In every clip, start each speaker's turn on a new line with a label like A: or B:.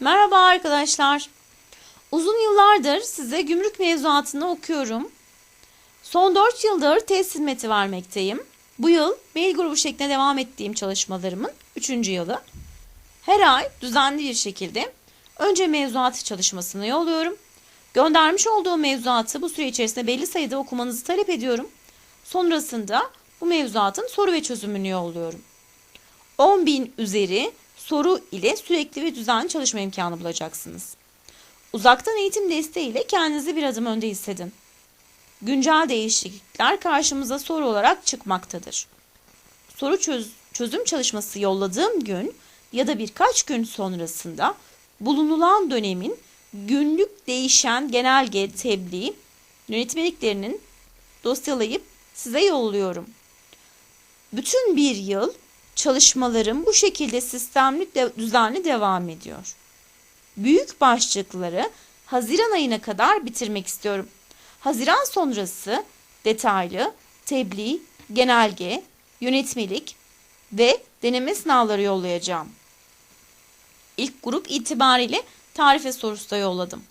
A: Merhaba arkadaşlar. Uzun yıllardır size gümrük mevzuatını okuyorum. Son 4 yıldır test hizmeti vermekteyim. Bu yıl mail grubu şeklinde devam ettiğim çalışmalarımın 3. yılı. Her ay düzenli bir şekilde önce mevzuat çalışmasını yolluyorum. Göndermiş olduğum mevzuatı bu süre içerisinde belli sayıda okumanızı talep ediyorum. Sonrasında bu mevzuatın soru ve çözümünü yolluyorum. 10.000 üzeri soru ile sürekli ve düzenli çalışma imkanı bulacaksınız. Uzaktan eğitim desteğiyle kendinizi bir adım önde hissedin. Güncel değişiklikler karşımıza soru olarak çıkmaktadır. Soru çöz- çözüm çalışması yolladığım gün ya da birkaç gün sonrasında bulunulan dönemin günlük değişen genelge tebliğ yönetmeliklerinin dosyalayıp size yolluyorum. Bütün bir yıl çalışmalarım bu şekilde sistemli de, düzenli devam ediyor. Büyük başlıkları Haziran ayına kadar bitirmek istiyorum. Haziran sonrası detaylı tebliğ, genelge, yönetmelik ve deneme sınavları yollayacağım. İlk grup itibariyle tarife sorusu da yolladım.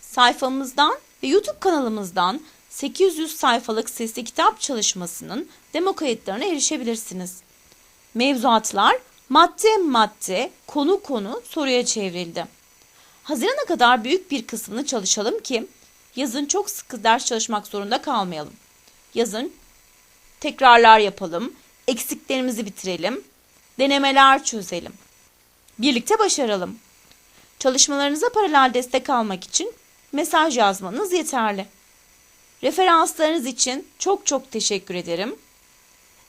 A: Sayfamızdan ve YouTube kanalımızdan 800 sayfalık sesli kitap çalışmasının demo kayıtlarına erişebilirsiniz. Mevzuatlar madde madde, konu konu soruya çevrildi. Hazirana kadar büyük bir kısmını çalışalım ki yazın çok sıkı ders çalışmak zorunda kalmayalım. Yazın tekrarlar yapalım, eksiklerimizi bitirelim, denemeler çözelim. Birlikte başaralım. Çalışmalarınıza paralel destek almak için mesaj yazmanız yeterli. Referanslarınız için çok çok teşekkür ederim.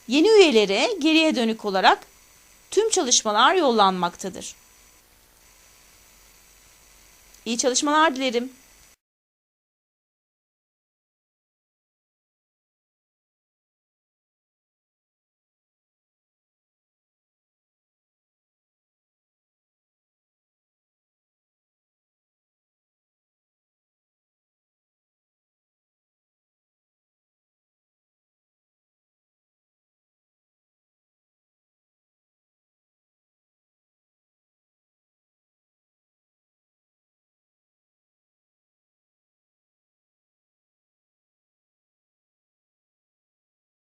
A: Yeni üyelere geriye dönük olarak tüm çalışmalar yollanmaktadır. İyi çalışmalar dilerim.